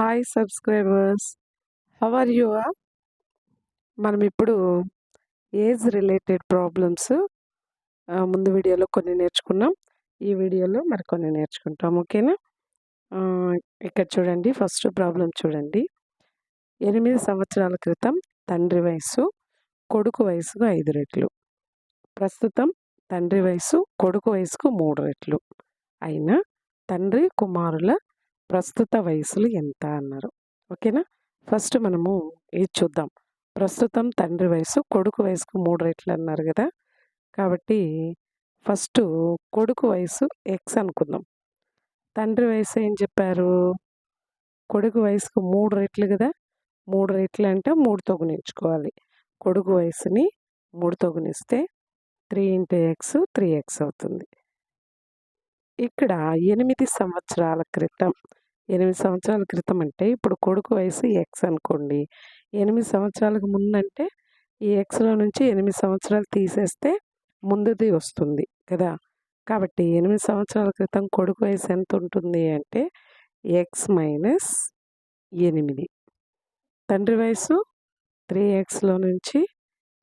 Hi subscribers how are you మనం ఇప్పుడు age related problems ముందు వీడియోలో కొన్ని నేర్చుకున్నాం. ఈ వీడియోలో మరికొన్ని నేర్చుకుంటాం ఓకేనా? ఇక్కడ చూడండి ఫస్ట్ ప్రాబ్లం చూడండి. ఎనిమిది సంవత్సరాల క్రితం తండ్రి వయసు కొడుకు వయసుకు ఐదు రెట్లు. ప్రస్తుతం తండ్రి వయసు కొడుకు వయసుకు మూడు రెట్లు. అయినా తండ్రి కుమారుల ప్రస్తుత వయసులు ఎంత అన్నారు. ఓకేనా? ఫస్ట్ మనము ఇది చూద్దాం. ప్రస్తుతం తండ్రి వయసు కొడుకు వయసుకు మూడు రెట్లు అన్నారు కదా. కాబట్టి ఫస్ట్ కొడుకు వయసు ఎక్స్ అనుకుందాం. తండ్రి వయసు ఏం చెప్పారు? కొడుకు వయసుకు మూడు రెట్లు కదా. మూడు రెట్లు అంటే మూడుతో గుణించుకోవాలి కొడుకు వయసుని మూడుతో గుణిస్తే three into x three x అవుతుంది. ఇక్కడ ఎనిమిది సంవత్సరాల క్రితం ఎనిమిది సంవత్సరాల క్రితం అంటే ఇప్పుడు కొడుకు వయసు ఎక్స్ అనుకోండి. ఎనిమిది సంవత్సరాలకు ముందంటే ఈ ఎక్స్లో నుంచి ఎనిమిది సంవత్సరాలు తీసేస్తే ముందుది వస్తుంది కదా? కాబట్టి ఎనిమిది సంవత్సరాల క్రితం కొడుకు వయసు ఎంత ఉంటుంది అంటే ఎక్స్ మైనస్ ఎనిమిది. తండ్రి వయసు త్రీ ఎక్స్లో నుంచి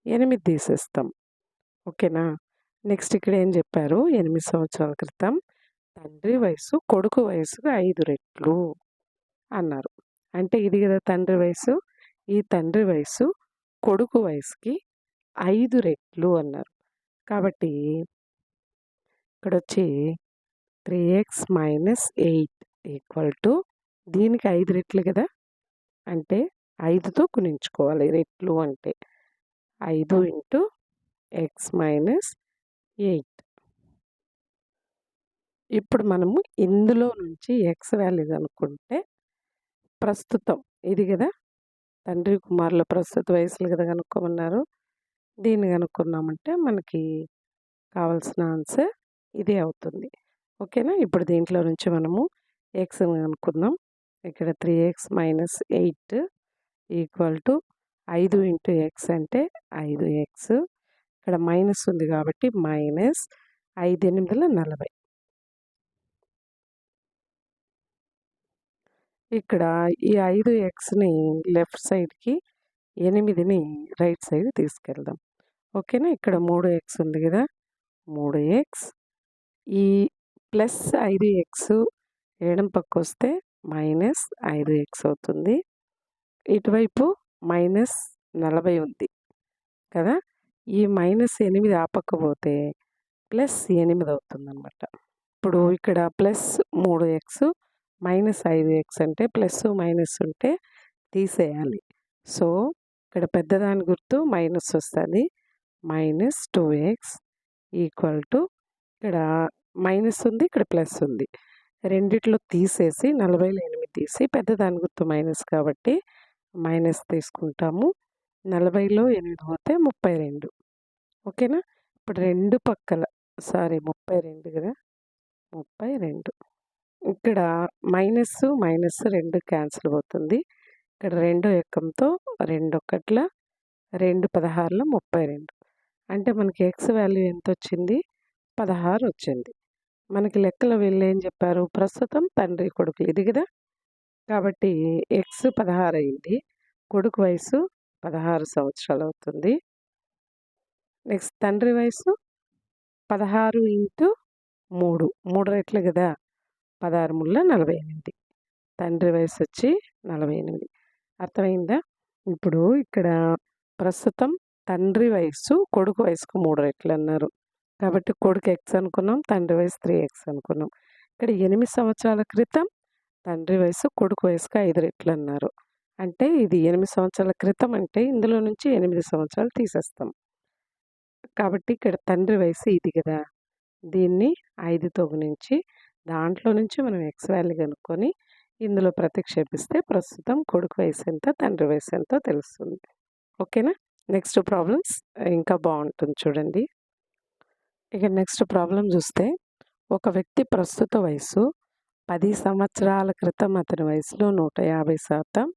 ఎనిమిది తీసేస్తాం. ఓకేనా? నెక్స్ట్ ఇక్కడ ఏం చెప్పారు? ఎనిమిది సంవత్సరాల క్రితం తండ్రి వయసు కొడుకు వయసుకు ఐదు రెట్లు అన్నారు. అంటే ఇది కదా తండ్రి వయసు ఈ తండ్రి వయసు కొడుకు వయసుకి ఐదు రెట్లు అన్నారు. కాబట్టి ఇక్కడ వచ్చి three x minus eight equal to దీనికి ఐదు రెట్లు కదా? అంటే ఐదుతో గుణించుకోవాలి రెట్లు అంటే. ఐదు ఇంటూ ఎక్స్ మైనస్ ఎయిట్. ఇప్పుడు మనము ఇందులో నుంచి ఎక్స్ వాల్యూ కనుక్కుంటే ప్రస్తుతం ఇది కదా? తండ్రి కుమారుల ప్రస్తుత వయసులు కదా కనుక్కోమన్నారు దీన్ని కనుక్కున్నామంటే మనకి కావాల్సిన ఆన్సర్ ఇదే అవుతుంది. ఓకేనా? ఇప్పుడు దీంట్లో నుంచి మనము ఎక్స్ కనుక్కుందాం. ఇక్కడ three x minus eight equal to ఐదు ఇంటూ ఎక్స్ అంటే ఐదు ఎక్స్ ఇక్కడ మైనస్ ఉంది కాబట్టి మైనస్ ఐదు ఎనిమిదిల నలభై. ఇక్కడ ఈ ఐదు ఎక్స్ని లెఫ్ట్ సైడ్కి ఎనిమిదిని రైట్ సైడ్ తీసుకెళ్దాం. ఓకేనా? ఇక్కడ మూడు ఎక్స్ ఉంది కదా? మూడు ఎక్స్ ఈ ప్లస్ ఐదు ఎక్స్ ఎడం పక్క వస్తే మైనస్ ఐదు ఎక్స్ అవుతుంది. ఇటువైపు మైనస్ నలభై ఉంది కదా? ఈ మైనస్ ఎనిమిది ఆపక్కపోతే ప్లస్ ఎనిమిది అవుతుంది అనమాట ఇప్పుడు ఇక్కడ ప్లస్ మూడు ఎక్స్ మైనస్ ఐదు ఎక్స్ అంటే ప్లస్ మైనస్ ఉంటే తీసేయాలి. సో ఇక్కడ పెద్దదాని గుర్తు మైనస్ వస్తుంది. Minus two x equal to ఇక్కడ మైనస్ ఉంది ఇక్కడ ప్లస్ ఉంది. రెండిట్లో తీసేసి నలభైలో ఎనిమిది తీసి పెద్దదాని గుర్తు మైనస్ కాబట్టి మైనస్ తీసుకుంటాము. నలభైలో ఎనిమిది పోతే ముప్పై రెండు. ఓకేనా? ఇప్పుడు రెండు పక్కల సారీ ముప్పై రెండు కదా? ముప్పై రెండు. ఇక్కడ మైనస్ మైనస్ రెండు క్యాన్సిల్ అవుతుంది. ఇక్కడ రెండో ఎక్కంతో రెండు ఒకట్ల రెండు పదహారులో ముప్పై రెండు. అంటే మనకి ఎక్స్ వాల్యూ ఎంత వచ్చింది పదహారు వచ్చింది. మనకి లెక్కల వీళ్ళు ఏం చెప్పారు? ప్రస్తుతం తండ్రి కొడుకులు ఇది కదా? కాబట్టి ఎక్స్ పదహారు అయింది. కొడుకు వయసు పదహారు సంవత్సరాలు అవుతుంది. నెక్స్ట్ తండ్రి వయసు పదహారు ఇంటూ మూడు. మూడు రెట్లు కదా? పదహారు ముళ్ళ నలభై ఎనిమిది తండ్రి వయసు వచ్చి నలభై ఎనిమిది అర్థమైందా? ఇప్పుడు ఇక్కడ ప్రస్తుతం తండ్రి వయసు కొడుకు వయసుకు మూడు రెట్లు అన్నారు కాబట్టి కొడుకు ఎక్స్ అనుకున్నాం తండ్రి వయసు త్రీ ఎక్స్ అనుకున్నాం. ఇక్కడ ఎనిమిది సంవత్సరాల క్రితం తండ్రి వయసు కొడుకు వయసుకు ఐదు రెట్లు అన్నారు అంటే ఇది ఎనిమిది సంవత్సరాల క్రితం అంటే ఇందులో నుంచి ఎనిమిది సంవత్సరాలు తీసేస్తాం. కాబట్టి ఇక్కడ తండ్రి వయసు ఇది కదా? దీన్ని ఐదుతో గుణించి దాంట్లో నుంచి మనం ఎక్స్ వాల్యూ కనుక్కొని ఇందులో ప్రతిక్షేపిస్తే ప్రస్తుతం కొడుకు వయసు ఎంత తండ్రి వయసు ఎంతో తెలుస్తుంది. ఓకేనా? నెక్స్ట్ ప్రాబ్లమ్స్ ఇంకా బాగుంటుంది చూడండి. ఇక నెక్స్ట్ ప్రాబ్లం చూస్తే ఒక వ్యక్తి ప్రస్తుత వయసు పది సంవత్సరాల క్రితం అతని వయసులో నూట యాభై శాతం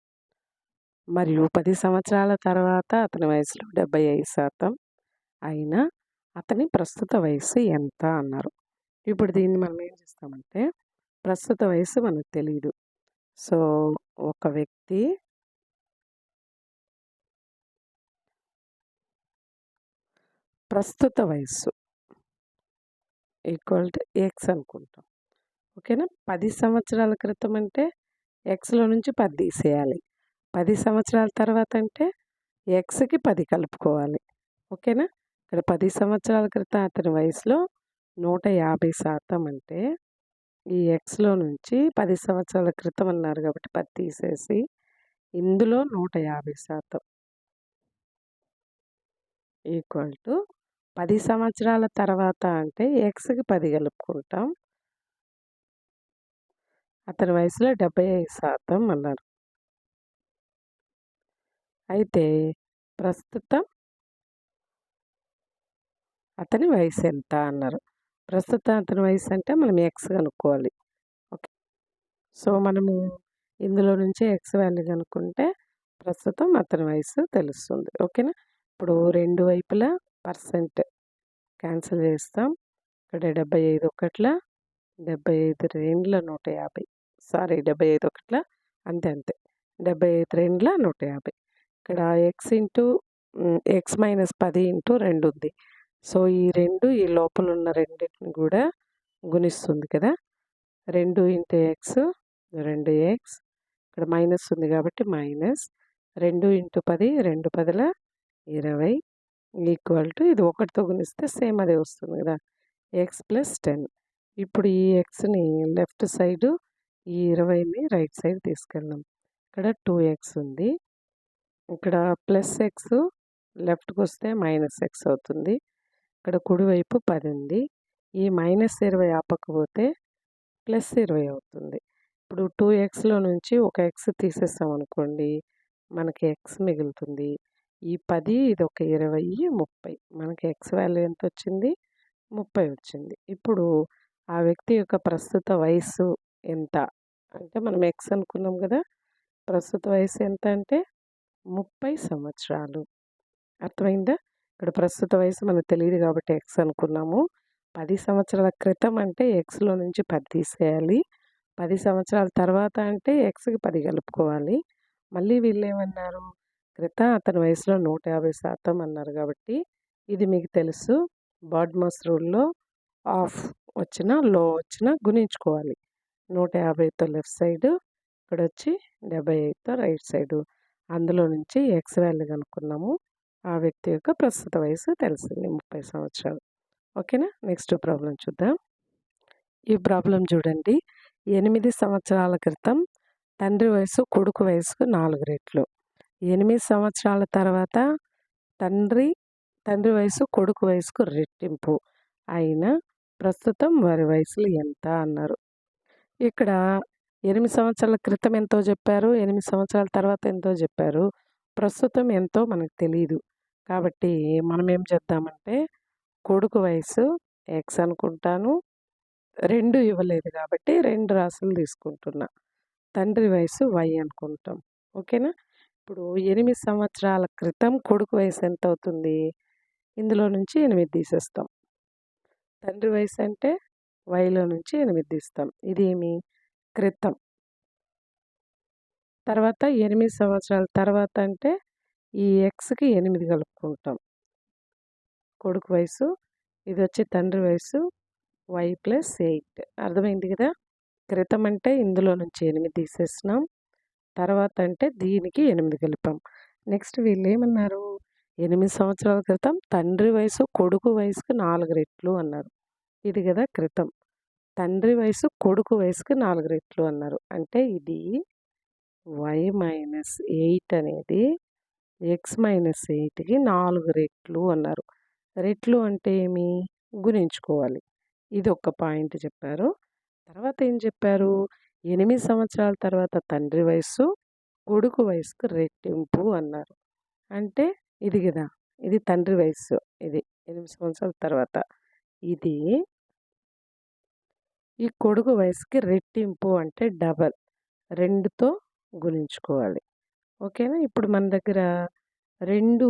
మరియు పది సంవత్సరాల తర్వాత అతని వయసులో డెబ్బై ఐదు శాతం అయినా అతని ప్రస్తుత వయసు ఎంత అన్నారు. ఇప్పుడు దీన్ని మనం ఏం చేస్తామంటే ప్రస్తుత వయసు మనకు తెలియదు సో ఒక వ్యక్తి ప్రస్తుత వయస్సు ఈక్వల్ టు ఎక్స్ అనుకుంటాం. ఓకేనా? పది సంవత్సరాల క్రితం అంటే ఎక్స్లో నుంచి పది తీసేయాలి. పది సంవత్సరాల తర్వాత అంటే ఎక్స్కి పది కలుపుకోవాలి. ఓకేనా? ఇక్కడ పది సంవత్సరాల క్రితం అతని వయసులో నూట యాభై శాతం అంటే ఈ ఎక్స్లో నుంచి పది సంవత్సరాల క్రితం అన్నారు కాబట్టి పది తీసేసి ఇందులో నూట యాభై శాతం. ఈక్వల్ టు పది సంవత్సరాల తర్వాత అంటే ఎక్స్కి పది కలుపుకుంటాం. అతని వయసులో డెబ్బై ఐదు శాతం అన్నారు. అయితే ప్రస్తుతం అతని వయసు ఎంత అన్నారు. ప్రస్తుతం అతని వయసు అంటే మనం ఎక్స్ కనుక్కోవాలి. ఓకే. సో మనము ఇందులో నుంచి ఎక్స్ వాల్యూ కనుక్కుంటే ప్రస్తుతం అతని వయసు తెలుస్తుంది. ఓకేనా? ఇప్పుడు రెండు వైపులా పర్సెంట్ క్యాన్సిల్ చేస్తాం. ఇక్కడ డెబ్బై ఐదు ఒకట్ల డెబ్బై ఐదు రెండ్ల నూట యాభై. సారీ డెబ్బై ఐదు ఒకట్ల అంతే అంతే. డెబ్బై ఐదు రెండుల నూట యాభై. ఇక్కడ ఎక్స్ ఇంటూ ఎక్స్ మైనస్ పది ఇంటూ రెండు ఉంది. సో ఈ రెండు ఈ లోపల ఉన్న రెండింటిని కూడా గుణిస్తుంది కదా! రెండు ఇంటూ ఎక్స్ రెండు ఎక్స్ ఇక్కడ మైనస్ ఉంది కాబట్టి మైనస్ రెండు ఇంటూ పది రెండు పదుల ఇరవై ఈక్వల్ టు ఇది ఒకటితో గుణిస్తే సేమ్ అదే వస్తుంది కదా! X plus ten. ఇప్పుడు ఈ ఎక్స్ని లెఫ్ట్ సైడు ఈ ఇరవైని రైట్ సైడ్ తీసుకెళ్దాం. ఇక్కడ టూ ఎక్స్ ఉంది. ఇక్కడ ప్లస్ ఎక్స్ లెఫ్ట్కి వస్తే మైనస్ ఎక్స్ అవుతుంది. ఇక్కడ కుడివైపు పది ఉంది ఈ మైనస్ ఇరవై ఆపకపోతే ప్లస్ ఇరవై అవుతుంది. ఇప్పుడు టూ ఎక్స్లో నుంచి ఒక ఎక్స్ తీసేస్తాం అనుకోండి మనకి ఎక్స్ మిగులుతుంది. ఈ పది ఇది ఒక ఇరవై ముప్పై. మనకి ఎక్స్ వాల్యూ ఎంత వచ్చింది? ముప్పై వచ్చింది. ఇప్పుడు ఆ వ్యక్తి యొక్క ప్రస్తుత వయసు ఎంత? అంటే మనం ఎక్స్ అనుకున్నాం కదా ప్రస్తుత వయసు ఎంత అంటే ముప్పై సంవత్సరాలు. అర్థమైందా? ఇక్కడ ప్రస్తుత వయసు మనకు తెలియదు కాబట్టి ఎక్స్ అనుకున్నాము. పది సంవత్సరాల క్రితం అంటే ఎక్స్లో నుంచి పది తీసేయాలి. పది సంవత్సరాల తర్వాత అంటే ఎక్స్కి పది కలుపుకోవాలి. మళ్ళీ వీళ్ళు ఏమన్నారు? క్రితం అతని వయసులో నూట యాభై శాతం అన్నారు కాబట్టి ఇది మీకు తెలుసు. బాడ్మస్ రూల్లో ఆఫ్ వచ్చిన లో వచ్చిన గుణించుకోవాలి. నూట యాభైతో లెఫ్ట్ సైడ్ ఇక్కడ వచ్చి డెబ్బై ఐదుతో రైట్ సైడు. అందులో నుంచి ఎక్స్ వాల్యూ కనుక్కున్నాము. ఆ వ్యక్తి యొక్క ప్రస్తుత వయసు తెలిసింది ముప్పై సంవత్సరాలు. ఓకేనా? నెక్స్ట్ ప్రాబ్లం చూద్దాం. ఈ ప్రాబ్లం చూడండి. ఎనిమిది సంవత్సరాల క్రితం తండ్రి వయసు కొడుకు వయసుకు నాలుగు రెట్లు. ఎనిమిది సంవత్సరాల తర్వాత తండ్రి తండ్రి వయసు కొడుకు వయసుకు రెట్టింపు అయినా ప్రస్తుతం వారి వయసులు ఎంత అన్నారు. ఇక్కడ ఎనిమిది సంవత్సరాల క్రితం ఎంతో చెప్పారు ఎనిమిది సంవత్సరాల తర్వాత ఎంతో చెప్పారు. ప్రస్తుతం ఎంతో మనకు తెలియదు కాబట్టి మనం ఏం చేద్దామంటే కొడుకు వయసు ఎక్స్ అనుకుంటాను. రెండు ఇవ్వలేదు కాబట్టి రెండు రాసులు తీసుకుంటున్నా. తండ్రి వయసు వై అనుకుంటాం. ఓకేనా? ఇప్పుడు ఎనిమిది సంవత్సరాల క్రితం కొడుకు వయసు ఎంత అవుతుంది? ఇందులో నుంచి ఎనిమిది తీసేస్తాం. తండ్రి వయసు అంటే వైలో నుంచి ఎనిమిది తీస్తాం. ఇదేమి? క్రితం. తర్వాత ఎనిమిది సంవత్సరాల తర్వాత అంటే ఈ ఎక్స్కి ఎనిమిది కలుపుకుంటాం. కొడుకు వయసు ఇది వచ్చి తండ్రి వయసు వై ప్లస్ ఎయిట్. అర్థమైంది కదా? క్రితం అంటే ఇందులో నుంచి ఎనిమిది తీసేసినాం. తర్వాత అంటే దీనికి ఎనిమిది కలిపాం. నెక్స్ట్ వీళ్ళు ఏమన్నారు? ఎనిమిది సంవత్సరాల క్రితం తండ్రి వయసు కొడుకు వయసుకు నాలుగు రెట్లు అన్నారు. ఇది కదా క్రితం. తండ్రి వయసు కొడుకు వయసుకు నాలుగు రెట్లు అన్నారు. అంటే ఇది వై మైనస్ ఎయిట్ అనేది ఎక్స్ మైనస్ ఎయిట్కి నాలుగు రెట్లు అన్నారు. రెట్లు అంటే ఏమి? గుణించుకోవాలి. ఇది ఒక పాయింట్ చెప్పారు. తర్వాత ఏం చెప్పారు? ఎనిమిది సంవత్సరాల తర్వాత తండ్రి వయస్సు కొడుకు వయసుకు రెట్టింపు అన్నారు. అంటే ఇది కదా ఇది తండ్రి వయస్సు ఇది ఎనిమిది సంవత్సరాల తర్వాత. ఇది ఈ కొడుకు వయసుకి రెట్టింపు అంటే డబల్ రెండుతో గుణించుకోవాలి. ఓకేనా? ఇప్పుడు మన దగ్గర రెండు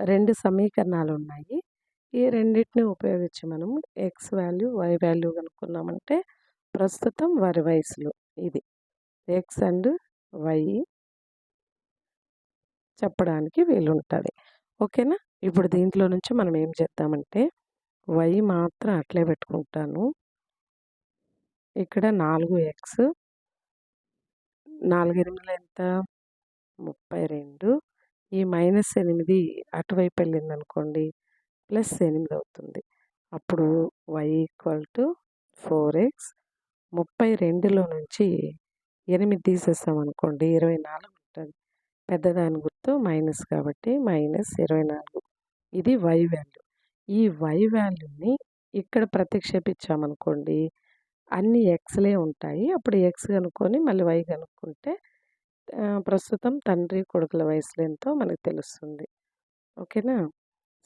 రెండు సమీకరణాలు ఉన్నాయి ఈ రెండింటిని ఉపయోగించి మనం ఎక్స్ వాల్యూ వై వాల్యూ కనుక్కున్నామంటే ప్రస్తుతం వారి వయసులో ఇది. ఎక్స్ అండ్ వై చెప్పడానికి వీలుంటుంది. ఓకేనా? ఇప్పుడు దీంట్లో నుంచి మనం ఏం చేద్దామంటే వై మాత్రం అట్లే పెట్టుకుంటాను. ఇక్కడ నాలుగు ఎక్స్ నాలుగు ఎంత ముప్పై రెండు ఈ మైనస్ ఎనిమిది అటువైపు వెళ్ళింది అనుకోండి ప్లస్ ఎనిమిది అవుతుంది అప్పుడు y equal to four x. ముప్పై రెండులో నుంచి ఎనిమిది తీసేస్తాం అనుకోండి ఇరవై నాలుగు ఉంటుంది పెద్దదాని గుర్తు మైనస్ కాబట్టి మైనస్ ఇరవై నాలుగు ఇది వై వాల్యూ. ఈ వై వాల్యూని ఇక్కడ ప్రతిక్షేపించామనుకోండి అన్ని ఎక్స్లే ఉంటాయి. అప్పుడు ఎక్స్ కనుక్కొని మళ్ళీ వై కనుక్కుంటే ప్రస్తుతం తండ్రి కొడుకుల వయసులో ఎంతో మనకు తెలుస్తుంది. ఓకేనా?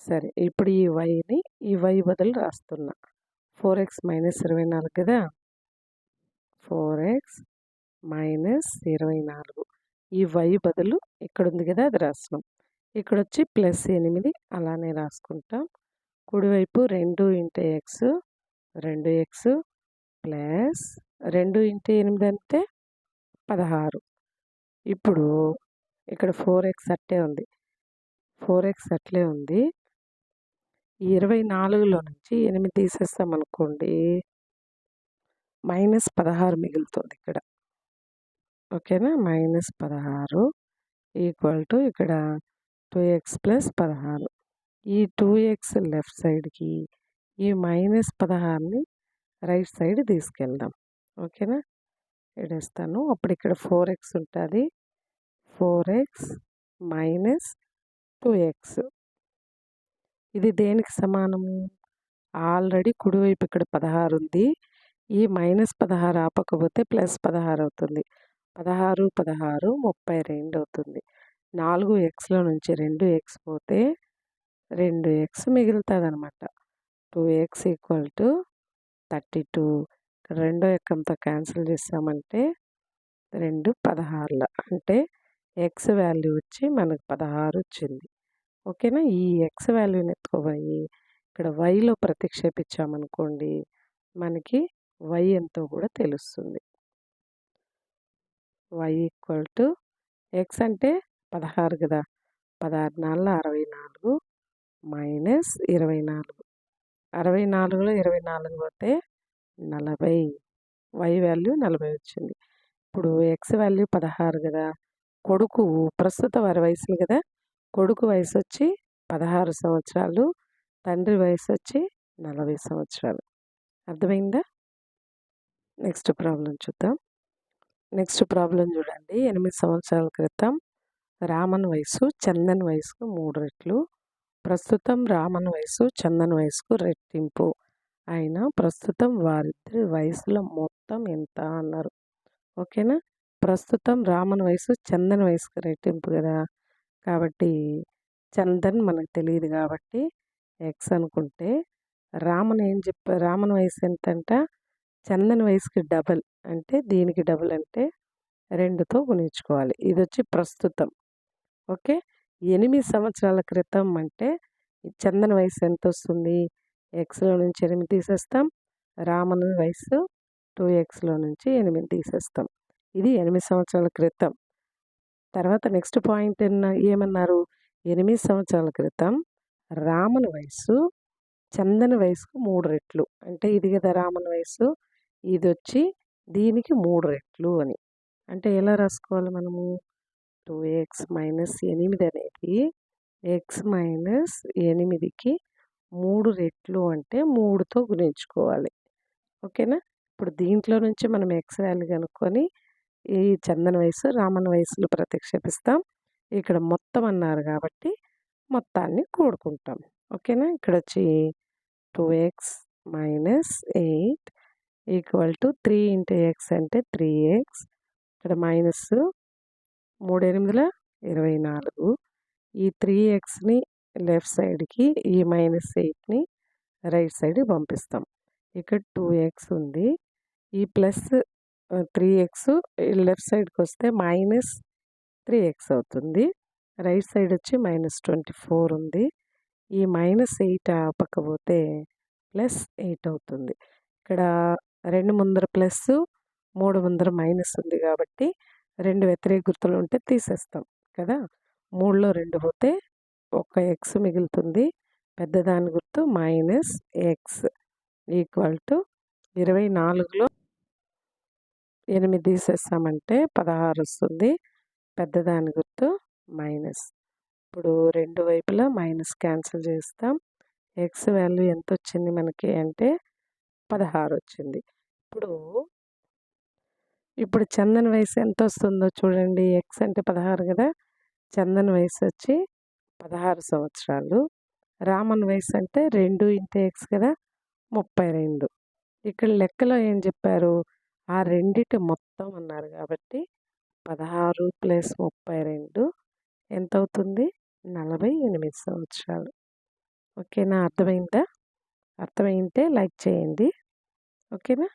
సరే ఇప్పుడు ఈ వైని ఈ వై బదులు రాస్తున్నా. ఫోర్ ఎక్స్ మైనస్ ఇరవై నాలుగు కదా? ఫోర్ ఎక్స్ మైనస్ ఇరవై నాలుగు. ఈ వై బదులు ఇక్కడ ఉంది కదా అది రాస్తున్నాం. ఇక్కడ వచ్చి ప్లస్ ఎనిమిది అలానే రాసుకుంటాం. కుడివైపు రెండు ఇంటూ ఎక్స్ రెండు ఎక్స్ ప్లస్ రెండు ఇంటూ ఎనిమిది అంటే పదహారు. ఇప్పుడు ఇక్కడ ఫోర్ ఎక్స్ అట్టే ఉంది. ఫోర్ ఎక్స్ అట్లే ఉంది. ఇరవై నాలుగులో నుంచి ఎనిమిది తీసేస్తాం అనుకోండి. మైనస్ పదహారు మిగులుతుంది ఇక్కడ. ఓకేనా? మైనస్ పదహారు ఈక్వల్ టు ఇక్కడ టూ ఎక్స్ ప్లస్ పదహారు. ఈ టూ ఎక్స్ లెఫ్ట్ సైడ్కి ఈ మైనస్ పదహారుని రైట్ సైడ్ తీసుకెళ్దాం. ఓకేనా? ఇడేస్తాను అప్పుడు ఇక్కడ ఫోర్ ఎక్స్ ఉంటుంది. Four x minus two x. ఇది దేనికి సమానము ఆల్రెడీ కుడివైపు ఇక్కడ పదహారు ఉంది. ఈ మైనస్ పదహారు ఆపకపోతే ప్లస్ పదహారు అవుతుంది. పదహారు పదహారు ముప్పై రెండు అవుతుంది. నాలుగు ఎక్స్లో నుంచి రెండు ఎక్స్ పోతే రెండు ఎక్స్ మిగులుతుంది అనమాట two x equal to thirty two ఇక్కడ రెండో ఎక్కంతో క్యాన్సిల్ చేసామంటే రెండు పదహారుల. అంటే ఎక్స్ వాల్యూ వచ్చి మనకు పదహారు వచ్చింది. ఓకేనా? ఈ ఎక్స్ వాల్యూని ఎత్తుకోబోయి ఇక్కడ వైలో ప్రతిక్షేపించామనుకోండి మనకి వై ఎంతో కూడా తెలుస్తుంది. వై ఈక్వల్ టు ఎక్స్ అంటే పదహారు కదా? పదహారు నాలుగు అరవై నాలుగు మైనస్ ఇరవై నాలుగు. అరవై నాలుగులో ఇరవై నాలుగు పోతే నలభై వై వాల్యూ నలభై వచ్చింది. ఇప్పుడు ఎక్స్ వాల్యూ పదహారు కదా కొడుకు ప్రస్తుత వారి వయసులు కదా కొడుకు వయసు వచ్చి పదహారు సంవత్సరాలు తండ్రి వయసు వచ్చి నలభై సంవత్సరాలు. అర్థమైందా? నెక్స్ట్ ప్రాబ్లం చూద్దాం. నెక్స్ట్ ప్రాబ్లం చూడండి. ఎనిమిది సంవత్సరాల క్రితం రామన్ వయసు చందన్ వయసుకు మూడు రెట్లు ప్రస్తుతం రామన్ వయసు చందన్ వయసుకు రెట్టింపు అయినా ప్రస్తుతం వారిద్దరి వయసులో మొత్తం ఎంత అన్నారు. ఓకేనా? ప్రస్తుతం రామన్ వయసు చందన్ వయసుకు రెట్టింపు కదా? కాబట్టి చందన్ మనకు తెలియదు కాబట్టి ఎక్స్ అనుకుంటే రామన్ ఏం చెప్ప రామన్ వయసు ఎంతంట? చందన్ వయసుకి డబల్ అంటే దీనికి డబల్ అంటే రెండుతో గుణించుకోవాలి. ఇది వచ్చి ప్రస్తుతం. ఓకే? ఎనిమిది సంవత్సరాల క్రితం అంటే చందన వయసు ఎంత వస్తుంది ఎక్స్లో నుంచి ఎనిమిది తీసేస్తాం. రామను వయసు టూ ఎక్స్లో నుంచి ఎనిమిది తీసేస్తాం. ఇది ఎనిమిది సంవత్సరాల క్రితం. తర్వాత నెక్స్ట్ పాయింట్ ఏమన్నారు? ఎనిమిది సంవత్సరాల క్రితం రామన వయసు చందన వయసుకు మూడు రెట్లు. అంటే ఇది కదా రామన వయసు. ఇది వచ్చి దీనికి మూడు రెట్లు అని. అంటే ఎలా రాసుకోవాలి మనము? టూ ఎక్స్ మైనస్ ఎనిమిది అనేది ఎక్స్ మైనస్ ఎనిమిదికి మూడు రెట్లు అంటే మూడుతో గుణించుకోవాలి. ఓకేనా? ఇప్పుడు దీంట్లో నుంచి మనం ఎక్స్ వాల్యూ కనుక్కొని ఈ చందన వయసు రామన్ వయసులు ప్రతిక్షేపిస్తాం ఇక్కడ మొత్తం అన్నారు కాబట్టి మొత్తాన్ని కూడుకుంటాం. ఓకేనా? ఇక్కడ వచ్చి two x minus eight equal to three into x అంటే త్రీ ఎక్స్. ఇక్కడ మైనస్ మూడు ఎనిమిదిల ఇరవై నాలుగు. ఈ త్రీ ఎక్స్ని లెఫ్ట్ సైడ్కి ఈ మైనస్ ఎయిట్ని రైట్ సైడ్ పంపిస్తాం. ఇక్కడ టూ ఎక్స్ ఉంది. ఈ ప్లస్ త్రీ ఎక్స్ లెఫ్ట్ సైడ్కి వస్తే మైనస్ త్రీ ఎక్స్ అవుతుంది. రైట్ సైడ్ వచ్చి మైనస్ ట్వంటీ ఫోర్ ఉంది. ఈ మైనస్ ఎయిట్ ఆపకపోతే ప్లస్ ఎయిట్ అవుతుంది. ఇక్కడ రెండు ముందర ప్లస్ మూడు ముందర మైనస్ ఉంది కాబట్టి రెండు వ్యతిరేక గుర్తులు ఉంటే తీసేస్తాం కదా? మూడులో రెండు పోతే ఒక ఎక్స్ మిగులుతుంది. పెద్దదాని గుర్తు మైనస్ ఎక్స్ ఈక్వల్ టు ఇరవై నాలుగులో ఎనిమిది తీసేస్తామంటే పదహారు వస్తుంది. పెద్దదాని గుర్తు మైనస్. ఇప్పుడు రెండు వైపులా మైనస్ క్యాన్సిల్ చేస్తాం. ఎక్స్ వాల్యూ ఎంత వచ్చింది మనకి అంటే పదహారు వచ్చింది. ఇప్పుడు ఇప్పుడు చందన్ వయసు ఎంత వస్తుందో చూడండి. ఎక్స్ అంటే పదహారు కదా. చందన్ వయసు వచ్చి పదహారు సంవత్సరాలు. రామన్ వయసు అంటే రెండు ఇంటూ ఎక్స్ కదా. ముప్పై రెండు. ఇక్కడ లెక్కలో ఏం చెప్పారు? ఆ రెండిటి మొత్తం అన్నారు కాబట్టి పదహారు ప్లస్ ముప్పై రెండు ఎంత అవుతుంది నలభై ఎనిమిది సంవత్సరాలు. ఓకేనా? అర్థమైందా? అర్థమైంటే లైక్ చేయండి. ఓకేనా?